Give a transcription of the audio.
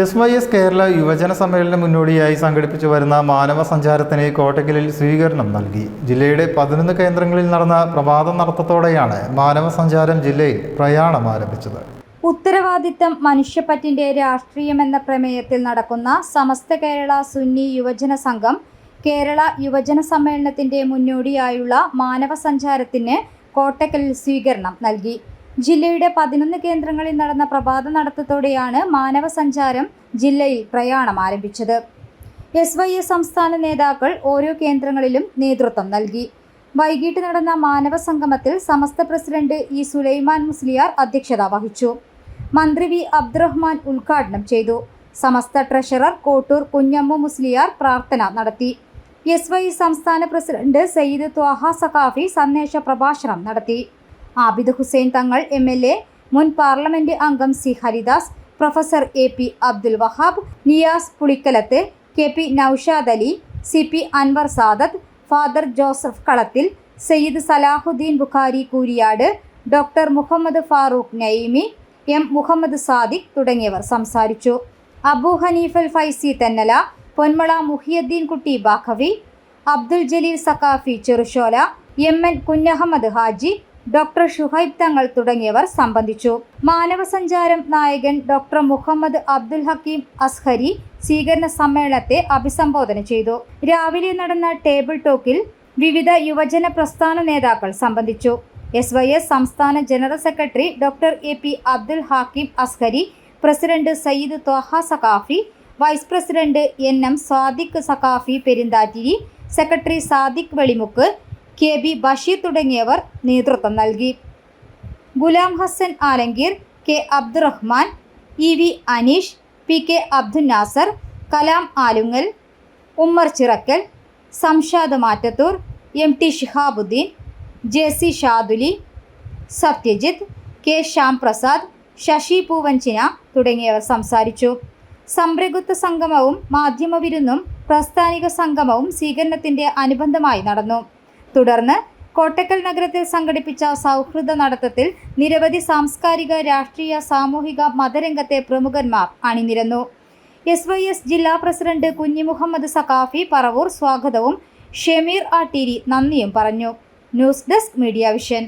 S Y S Kerala യുവജന സമ്മേളനം മുന്നോടിയായി സംഘടിപ്പിച്ചു വരുന്ന മാനവ സഞ്ചാരത്തിന് കോട്ടക്കലിൽ സ്വീകരണം നൽകി. ജില്ലയുടെ പതിനൊന്ന് കേന്ദ്രങ്ങളിൽ നടന്ന പ്രഭാത നടത്തത്തോടെയാണ് മാനവ സഞ്ചാരം ജില്ലയിൽ പ്രയാണം ആരംഭിച്ചത്. ഉത്തരവാദിത്തം മനുഷ്യപ്പറ്റിന്റെ രാഷ്ട്രീയം എന്ന പ്രമേയത്തിൽ നടക്കുന്ന സമസ്ത കേരള സുന്നി യുവജന സംഘം കേരള യുവജന സമ്മേളനത്തിന്റെ മുന്നോടിയായുള്ള മാനവ സഞ്ചാരത്തിന് കോട്ടക്കലിൽ സ്വീകരണം നൽകി. ജില്ലയുടെ പതിനൊന്ന് കേന്ദ്രങ്ങളിൽ നടന്ന പ്രഭാത നടത്തത്തോടെയാണ് മാനവ സഞ്ചാരം ജില്ലയിൽ പ്രയാണം ആരംഭിച്ചത്. എസ് വൈ എസ് സംസ്ഥാന നേതാക്കൾ ഓരോ കേന്ദ്രങ്ങളിലും നേതൃത്വം നൽകി. വൈകിട്ട് നടന്ന മാനവ സംഗമത്തിൽ സമസ്ത പ്രസിഡന്റ് ഇ സുലൈമാൻ മുസ്ലിയാർ അധ്യക്ഷത വഹിച്ചു. മന്ത്രി വി അബ്ദുറഹ്മാൻ ഉദ്ഘാടനം ചെയ്തു. സമസ്ത ട്രഷറർ കോട്ടൂർ കുഞ്ഞമ്മു മുസ്ലിയാർ പ്രാർത്ഥന നടത്തി. എസ് വൈ സംസ്ഥാന പ്രസിഡന്റ് സയ്യിദ് ത്വാഹ സഖാഫി സന്ദേശ പ്രഭാഷണം നടത്തി. Abid Hussain Thangal M L A മുൻ പാർലമെന്റ് അംഗം C Haridas professor A P Abdul Wahab Niyas Pulikkalath K P Noushad Ali C P Anwar Sadath father Joseph Kalathil Sayyid Salahuddin Bukhari Kooriyad doctor Muhammad Farooq Nayimi M Muhammad Sadiq തുടങ്ങിയവർ സംസാരിച്ചു. Abu Haneefal Faizy Thennala Ponmala Muhiyuddin Kutty Baqavi Abdul Jaleel Saqafi Cherushola M N Kunhahammad Haji doctor Shuhaib Thangal തുടങ്ങിയവർ സംബന്ധിച്ചു. മാനവസഞ്ചാരം നായകൻ doctor Muhammad Abdul Hakeem Azhari സ്വീകരണ സമ്മേളനത്തെ അഭിസംബോധന ചെയ്തു. രാവിലെ നടന്ന ടേബിൾ ടോക്കിൽ വിവിധ യുവജന പ്രസ്ഥാന നേതാക്കൾ സംബന്ധിച്ചു. എസ് വൈ എസ് സംസ്ഥാന general secretary doctor A P Abdul Hakkim Azhari president Sayyid Thaha Saqafi vice president N M Sadiq Saqafi Perinthattiri secretary Sadiq Velimukku K B Basheer തുടങ്ങിയവർ നേതൃത്വം നൽകി. Ghulam Hasan Alangir K Abdurahman E V Aneesh P K Abdul Nasar Kalam Alungal Ummer Chirakkal Shamshad Mattathur M T Shihabuddin J C Shaduli Satyajith K Shyam Prasad Sasi Poovanchina തുടങ്ങിയവർ സംസാരിച്ചു. സംരംഗത്വ സംഗമവും മാധ്യമവിരുന്നും പ്രസ്ഥാനിക സംഗമവും സ്വീകരണത്തിന്റെ അനുബന്ധമായി നടന്നു. തുടർന്ന് കോട്ടക്കൽ നഗരത്തിൽ സംഘടിപ്പിച്ച സൗഹൃദ നടത്തത്തിൽ നിരവധി സാംസ്കാരിക രാഷ്ട്രീയ സാമൂഹിക മതരംഗത്തെ പ്രമുഖന്മാർ അണിനിരന്നു. എസ് വൈ എസ് ജില്ലാ പ്രസിഡന്റ് കുഞ്ഞി മുഹമ്മദ് സഖാഫി പറവൂർ സ്വാഗതവും ഷമീർ ആട്ടീരി നന്ദിയും പറഞ്ഞു. News desk media vision.